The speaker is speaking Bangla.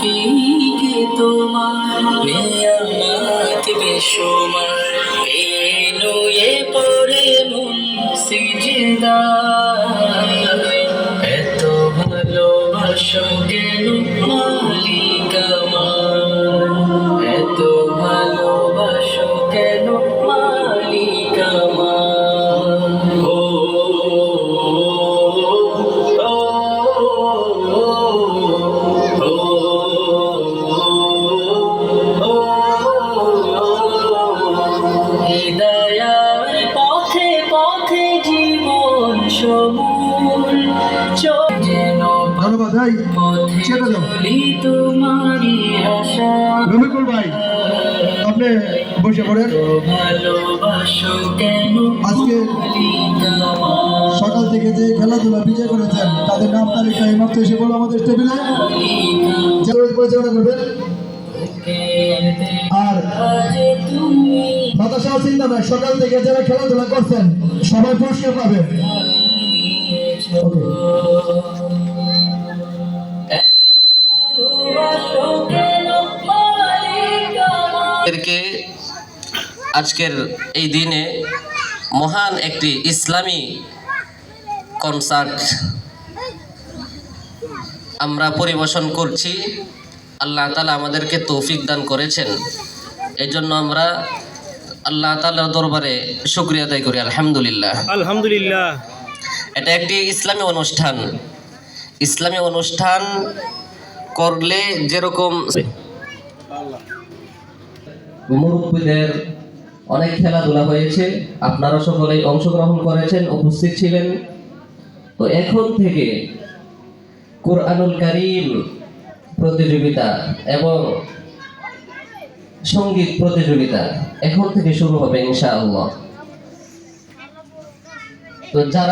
ফিকে তোমার নিয়ামত বেশুমার এনুয়ে পড়ে মন সিজদা এত ভালোবাসো কেন মালিক এত ভালোবাসো কেন মালিক ও হৃদয়ার সমূল যেন ধন্যবাদ ভাই। ছেড়ে দাও আশা। রবিকুল ভাই আপনি বসে পড়েন। আজকে সকাল থেকে যে খেলাধুলা বিজয় করেছেন তাদের নাম তালিকা এই মাত্র এসে বলো আমাদের টেবিলে। পরিচালনা করবেন। আর হতাশা চিন্তা নাই সকাল থেকে যারা খেলাধুলা করছেন সবাই পুরস্কার পাবে আজকের এই দিনে মহান একটি ইসলামী কনসার্ট আমরা পরিবেশন করছি। আল্লাহ তালা আমাদেরকে তৌফিক দান করেছেন। এই জন্য আমরা আল্লাহ তালার দরবারে শুক্রিয়া আদায় করি। আলহামদুলিল্লাহ। আলহামদুলিল্লাহ। এটা একটি ইসলামী অনুষ্ঠান। ইসলামী অনুষ্ঠান করলে যেরকম অনেক খেলাধুলা হয়েছে, আপনারা সকলেই অংশগ্রহণ করেছেন, উপস্থিত ছিলেন। তো এখন থেকে কোরআনুল কারিম প্রতিযোগিতা এবং সংগীত প্রতিযোগিতা এখন থেকে শুরু হবে ইনশাআল্লাহ। তো যারা